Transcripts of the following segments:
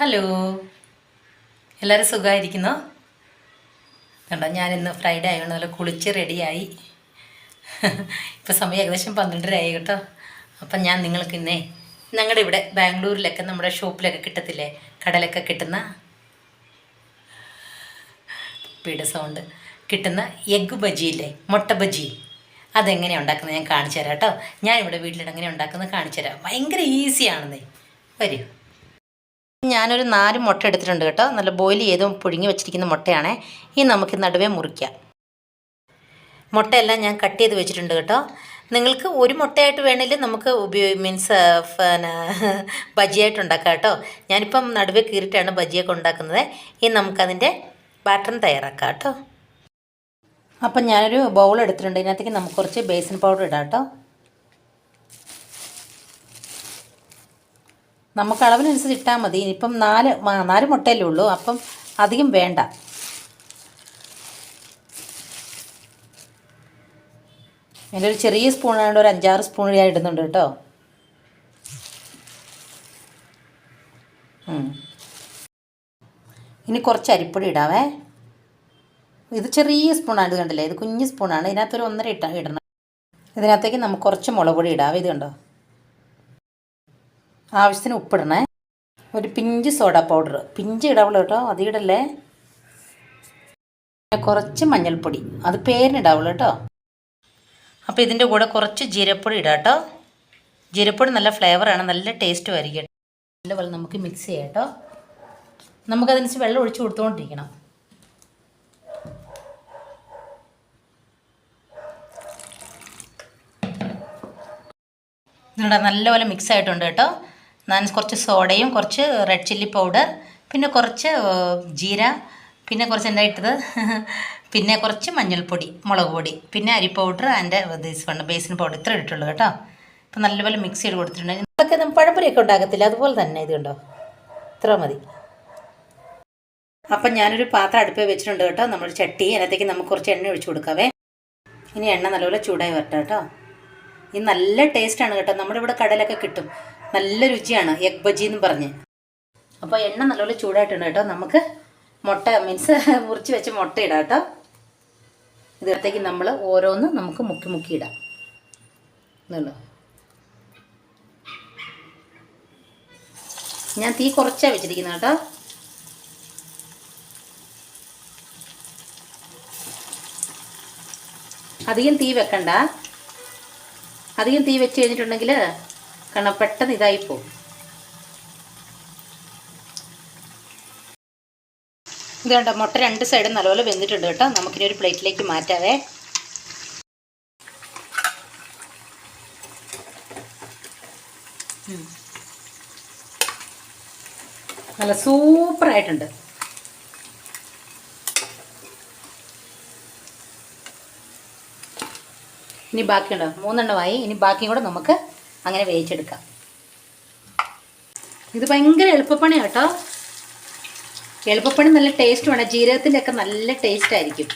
Hello. എല്ലാവരും സുഖമായിരിക്കുന്നോ കണ്ടോ ഞാനിന്ന് ഫ്രൈഡേ ആയതുകൊണ്ട് നല്ല കുളിച്ച് റെഡിയായി. ഇപ്പോൾ സമയം ഏകദേശം പന്ത്രണ്ടര ആയി കേട്ടോ. അപ്പം ഞാൻ നിങ്ങൾക്ക് ഇന്നേ ഞങ്ങളുടെ ഇവിടെ ബാംഗ്ലൂരിലൊക്കെ നമ്മുടെ ഷോപ്പിലൊക്കെ കിട്ടത്തില്ലേ? കടലൊക്കെ കിട്ടുന്ന പീഡ സൗണ്ട് കിട്ടുന്ന എഗ്ഗ് ബജിയില്ലേ മുട്ട ബജി. അതെങ്ങനെയാണ് ഉണ്ടാക്കുന്നത് ഞാൻ കാണിച്ചു തരാം കേട്ടോ. ഞാനിവിടെ വീട്ടിലിട്ട് ഉണ്ടാക്കുന്നത് കാണിച്ചു തരാം ഭയങ്കര ഈസിയാണെന്നേ വരൂ. ഞാനൊരു നാല് മുട്ട എടുത്തിട്ടുണ്ട് കേട്ടോ. നല്ല ബോയിൽ ചെയ്ത് പുഴുങ്ങി വെച്ചിരിക്കുന്ന മുട്ടയാണേ. ഈ നമുക്ക് നടുവേ മുറിക്കാം. മുട്ടയെല്ലാം ഞാൻ കട്ട് ചെയ്ത് വെച്ചിട്ടുണ്ട് കേട്ടോ. നിങ്ങൾക്ക് ഒരു മുട്ടയായിട്ട് വേണമെങ്കിൽ നമുക്ക് ഉപയോഗ മീൻസ് പിന്നെ ബജിയായിട്ട് ഉണ്ടാക്കാം കേട്ടോ. ഞാനിപ്പം നടുവേ കീറിയിട്ടാണ് ബജിയൊക്കെ ഉണ്ടാക്കുന്നത്. ഇനി നമുക്കതിന്റെ ബാറ്റർ തയ്യാറാക്കാം കേട്ടോ. അപ്പം ഞാനൊരു ബൗൾ എടുത്തിട്ടുണ്ട്. ഇതിനകത്തേക്ക് നമുക്ക് കുറച്ച് ബേസിൻ പൗഡർ ഇടാം കേട്ടോ. നമുക്ക് അളവിനനുസരിച്ച് ഇട്ടാൽ മതി. ഇനിയിപ്പം നാല് നാല് മുട്ടയല്ലേ ഉള്ളൂ. അപ്പം അധികം വേണ്ട. എന്റെ ഒരു ചെറിയ സ്പൂണായതുകൊണ്ട് ഒരു അഞ്ചാറ് സ്പൂൺ ഞാൻ ഇടുന്നുണ്ട് കേട്ടോ. ഇനി കുറച്ച് അരിപ്പൊടി ഇടാവേ. ഇത് ചെറിയ സ്പൂണാണ് കണ്ടില്ലേ? ഇത് കുഞ്ഞ് സ്പൂണാണ് ഇതിനകത്തൊരു ഒന്നര ഇട്ട ഇടണം. ഇതിനകത്തേക്ക് നമുക്ക് കുറച്ച് മുളക് പൊടി ഇടാവേ. ഇത് കണ്ടോ? ആവശ്യത്തിന് ഉപ്പിടണേ. ഒരു പിഞ്ച് സോഡ പൗഡർ. പിഞ്ച് ഇടാവുള്ളൂ കേട്ടോ. അത് ഇടല്ലേ? പിന്നെ കുറച്ച് മഞ്ഞൾപ്പൊടി. അത് പേരിനിടാവുള്ളൂ കേട്ടോ. അപ്പോൾ ഇതിന്റെ കൂടെ കുറച്ച് ജീരപ്പൊടി ഇടാം കേട്ടോ. ജീരപ്പൊടി നല്ല ഫ്ലേവറാണ് നല്ല ടേസ്റ്റും ആയിരിക്കും നല്ലപോലെ നമുക്ക് മിക്സ് ചെയ്യാം കേട്ടോ. നമുക്കതനുസരിച്ച് വെള്ളം ഒഴിച്ച് കൊടുത്തുകൊണ്ടിരിക്കണം ഇതിനോട് നല്ലപോലെ മിക്സ് ആയിട്ടുണ്ട് കേട്ടോ. ഞാൻ കുറച്ച് സോഡയും കുറച്ച് റെഡ് ചില്ലി പൗഡർ പിന്നെ കുറച്ച് ജീര പിന്നെ കുറച്ച് എന്താ ഇട്ടത്? പിന്നെ കുറച്ച് മഞ്ഞൾപ്പൊടി മുളക് പൊടി പിന്നെ അരി powder and this one besan powder ഇത്ര ഇട്ടുള്ളൂ കേട്ടോ. അപ്പം നല്ലപോലെ മിക്സ് ചെയ്ത് കൊടുത്തിട്ടുണ്ട്. ഇതൊക്കെ നമ്മൾ പഴംപൊരിയൊക്കെ ഉണ്ടാകത്തില്ല അതുപോലെ തന്നെ ഇത് കണ്ടോ? ഇത്ര മതി. അപ്പം ഞാനൊരു പാത്രം അടുപ്പേ വെച്ചിട്ടുണ്ട് കേട്ടോ. നമ്മൾ ചട്ടി അതിനകത്തേക്ക് നമുക്ക് കുറച്ച് എണ്ണ ഒഴിച്ചു കൊടുക്കാവേ. ഇനി എണ്ണ നല്ലപോലെ ചൂടായി വരട്ടെ കേട്ടോ. ഇത് നല്ല ടേസ്റ്റാണ് കേട്ടോ. നമ്മുടെ ഇവിടെ കടലൊക്കെ കിട്ടും. നല്ല രുചിയാണ് എഗ് ബജി എന്ന് പറഞ്ഞ്. അപ്പോൾ എണ്ണ നല്ലപോലെ ചൂടായിട്ടുണ്ട് കേട്ടോ. നമുക്ക് മുട്ട മീൻസ് മുറിച്ച് വെച്ച് മുട്ട ഇടാം കേട്ടോ. ഇതിനകത്തേക്ക് നമ്മൾ ഓരോന്ന് നമുക്ക് മുക്കി മുക്കി ഇടാം. ഇതുണ്ടോ? ഞാൻ തീ കുറച്ചാണ് വെച്ചിരിക്കുന്നത് കേട്ടോ. അധികം തീ വെക്കണ്ട. അധികം തീ വെച്ച് കഴിഞ്ഞിട്ടുണ്ടെങ്കിൽ കാരണം പെട്ടെന്ന് ഇതായി പോകും. ഇത് കണ്ടോ മുട്ട രണ്ട് സൈഡും നല്ലപോലെ വെന്തിട്ടുണ്ട് കേട്ടോ. നമുക്കിനി ഒരു പ്ലേറ്റിലേക്ക് മാറ്റാവേ. നല്ല സൂപ്പറായിട്ടുണ്ട് ഇനി ബാക്കിയുണ്ടോ? മൂന്നെണ്ണമായി. ഇനി ബാക്കിയും കൂടെ നമുക്ക് അങ്ങനെ വേവിച്ചെടുക്കാം. ഇത് ഭയങ്കര എളുപ്പപ്പണിയാണ് കേട്ടോ. എളുപ്പപ്പണി നല്ല ടേസ്റ്റ് വേണം. ജീരകത്തിന്റെ ഒക്കെ നല്ല ടേസ്റ്റ് ആയിരിക്കും.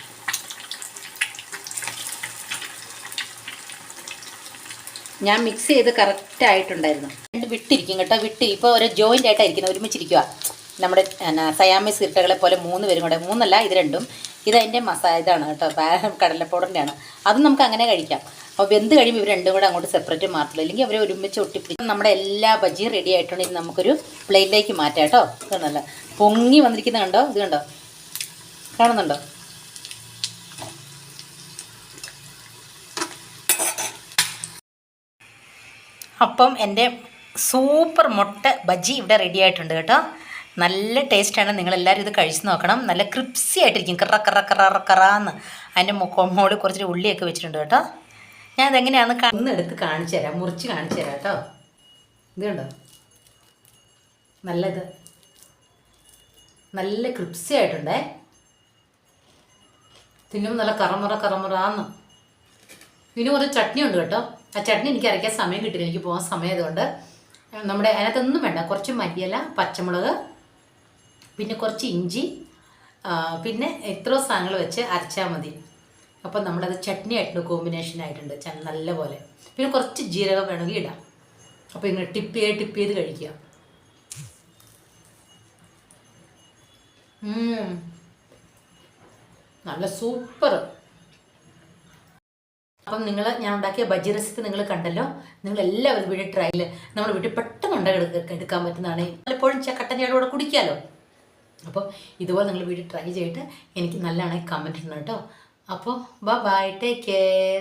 ഞാൻ മിക്സ് ചെയ്ത് കറക്റ്റ് ആയിട്ടുണ്ടായിരുന്നു. രണ്ട് വിട്ടിരിക്കും കേട്ടോ. വിട്ട് ഇപ്പോൾ ഒരു ജോയിന്റ് ആയിട്ടായിരിക്കുന്നത് ഒരുമിച്ചിരിക്കുക നമ്മുടെ എന്നാ, സയാമീസ് ഇരട്ടകളെ പോലെ മൂന്ന് പേരും കൂടെ. മൂന്നല്ല ഇത് രണ്ടും. ഇത് അതിന്റെ മസാല ഇതാണ് കേട്ടോ. പാ- കടലപ്പൗഡറിന്റെ ആണ് അതും നമുക്ക് അങ്ങനെ കഴിക്കാം. അപ്പോൾ വെന്ത് കഴിയുമ്പോൾ ഇവർ രണ്ടും കൂടെ അങ്ങോട്ട് സെപ്പറേറ്റ് മാറത്തുള്ളൂ അല്ലെങ്കിൽ അവരെ ഒരുമിച്ച് ഒട്ടിപ്പിടിക്കും നമ്മുടെ എല്ലാ ബജിയും റെഡി ആയിട്ടുണ്ടെങ്കിൽ നമുക്കൊരു പ്ലേറ്റിലേക്ക് മാറ്റാം കേട്ടോ. ഇത് പൊങ്ങി വന്നിരിക്കുന്ന കണ്ടോ? ഇത് കണ്ടോ? കാണുന്നുണ്ടോ? അപ്പം എന്റെ സൂപ്പർ മുട്ട ബജി ഇവിടെ റെഡി ആയിട്ടുണ്ട് കേട്ടോ. നല്ല ടേസ്റ്റാണ് നിങ്ങളെല്ലാവരും ഇത് കഴിച്ച് നോക്കണം. നല്ല ക്രിപ്സി ആയിട്ടിരിക്കും. കറ കറ കറ കറാന്ന് അതിന്റെ മുഖമോട് കുറച്ചൊരു ഉള്ളിയൊക്കെ വെച്ചിട്ടുണ്ട് കേട്ടോ. ഞാൻ അതെങ്ങനെയാണെന്ന് കണ്ണ് എടുത്ത് കാണിച്ചു തരാം മുറിച്ച് കാണിച്ചു തരാം കേട്ടോ. ഇത് കണ്ടോ? നല്ലത്. നല്ല ക്രിപ്സി ആയിട്ടുണ്ടേ തിന്നുമ്പോൾ നല്ല കറമുറ കറമുറാന്ന്. ഇതിന് കുറച്ച് ചട്നി ഉണ്ട് കേട്ടോ. ആ ചട്നി എനിക്ക് അരയ്ക്കാൻ സമയം കിട്ടില്ല എനിക്ക് പോകാൻ സമയമായതുകൊണ്ട്. നമ്മുടെ അതിനകത്തൊന്നും വേണ്ട. കുറച്ച് മല്ലിയില പച്ചമുളക് പിന്നെ കുറച്ച് ഇഞ്ചി പിന്നെ എത്രയോ സാധനങ്ങൾ വെച്ച് അരച്ചാൽ മതി. അപ്പം നമ്മളത് ചട്നി ആയിട്ടുണ്ട് കോമ്പിനേഷൻ ആയിട്ടുണ്ട്. നല്ല പോലെ പിന്നെ കുറച്ച് ജീരകം വേണമെങ്കിൽ ഇടാം. അപ്പോൾ ഇങ്ങനെ ടിപ്പ് ചെയ്ത് ടിപ്പ് ചെയ്ത് കഴിക്കുക. നല്ല സൂപ്പർ. അപ്പം നിങ്ങൾ ഞാൻ ഉണ്ടാക്കിയ ബജി റെസിപ്പി നിങ്ങൾ കണ്ടല്ലോ. നിങ്ങൾ എല്ലാവരും വീട്ടിൽ ട്രൈയിൽ നമ്മൾ വീട്ടിൽ പെട്ടെന്ന് ഉണ്ടാക്കി എടുക്കാൻ പറ്റുന്നതാണ്. പലപ്പോഴും ചായയുടെ കൂടെ കുടിക്കാമല്ലോ അപ്പോൾ ഇതുപോലെ നിങ്ങൾ വീട്ടിൽ ട്രൈ ചെയ്തിട്ട് എനിക്ക് നല്ലതാണെങ്കിൽ കമന്റ് ഇടണം കേട്ടോ. അപ്പോൾ ബൈ ടേക്ക് കെയർ